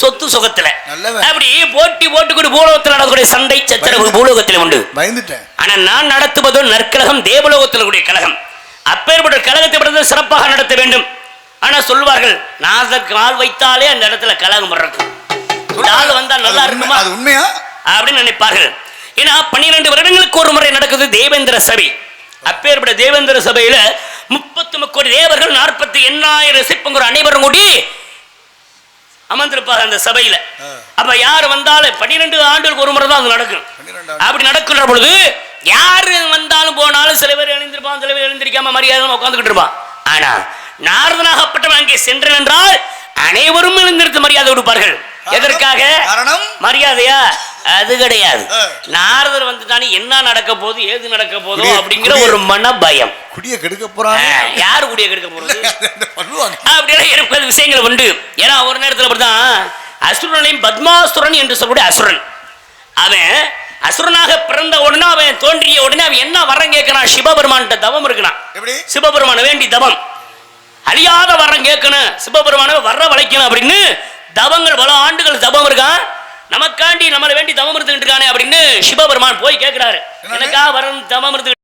சொத்து சுகத்துல. அப்படி போட்டி போட்டுக்கிட்டு பூலோகத்தில் நடக்கக்கூடிய சண்டை சச்சரவு பூலோகத்தில் உண்டு. பயந்துட்டேன். ஆனா நான் நடத்துவதோ நற்கழகம் தேவலோகத்தில் கூடிய கழகம் அப்பேற்பட்ட கழகத்தை பிறகு சிறப்பாக நடத்த வேண்டும். ஆனா சொல்வார்கள் நாதர் கால் வைத்தாலே அந்த இடத்துல கழகம் இந்த ஆள் வந்தா நல்லா இருக்குமா? அது உண்மையா? அப்படின்னு நினைப்பார்கள். ஏன்னா பன்னிரண்டு வருடங்களுக்கு ஒரு முறை நடக்குது தேவேந்திர சபை. அப்பேற்பட்ட தேவேந்திர சபையில முப்பத்தி கோடி தேவர்கள் நாற்பத்தி எண்ணாயிரம் சிற்பங்குற அனைவரும் கூடி அமர்ந்திருப்பாங்க அந்த சபையில. அப்ப யார் வந்தாலும் பன்னிரெண்டு ஆண்டுகளுக்கு ஒரு முறை தான் அது நடக்கும். அப்படி நடக்கின்ற பொழுது யாரு வந்தாலும் போனாலும் சில பேர் எழுந்திருப்பான் சில பேர் எழுந்திருக்காம மரியாதை உட்காந்துக்கிட்டு இருப்பான். ஆனா நாரதனாகப்பட்டவன் அங்கே சென்றன் என்றால் அனைவரும் எழுந்திருத்து மரியாதை கொடுப்பார்கள். எதற்காக? மரியாதையா? அது கிடையாது. நாரதர் வந்து தானே என்ன நடக்க போகுது ஏது நடக்க போதோ அப்படிங்கிற ஒரு மன பயம் குடிய கெடுக்க போறாங்க யாரு கூடிய கெடுக்க போறது? பண்ணுவாங்க. அப்படியெல்லாம் இருக்கிற விஷயங்கள் உண்டு. ஏன்னா ஒரு நேரத்தில் அப்படிதான் அசுரனையும் பத்மாசுரன் என்று சொல்லக்கூடிய அசுரன். அவன் அசுரனாக பிறந்த உடனே அவன் தோன்றிய உடனே அவன் என்ன வரம் கேட்கிறான்? சிவபெருமான்கிட்ட தவம் இருக்கிறான் சிவபெருமான வேண்டி தவம். அழியாத வரம் கேட்கணும். சிவபெருமான வர வளைக்கணும் அப்படின்னு தவங்கள் பல ஆண்டுகள் தவம் இருக்கான் நமக்காண்டி நம்மளை வேண்டி தவம் இருந்துகிட்டு இருக்கானே அப்படின்னு சிவபெருமான் போய் கேட்கிறாரு? எனக்கா வரம் தவம் இருந்து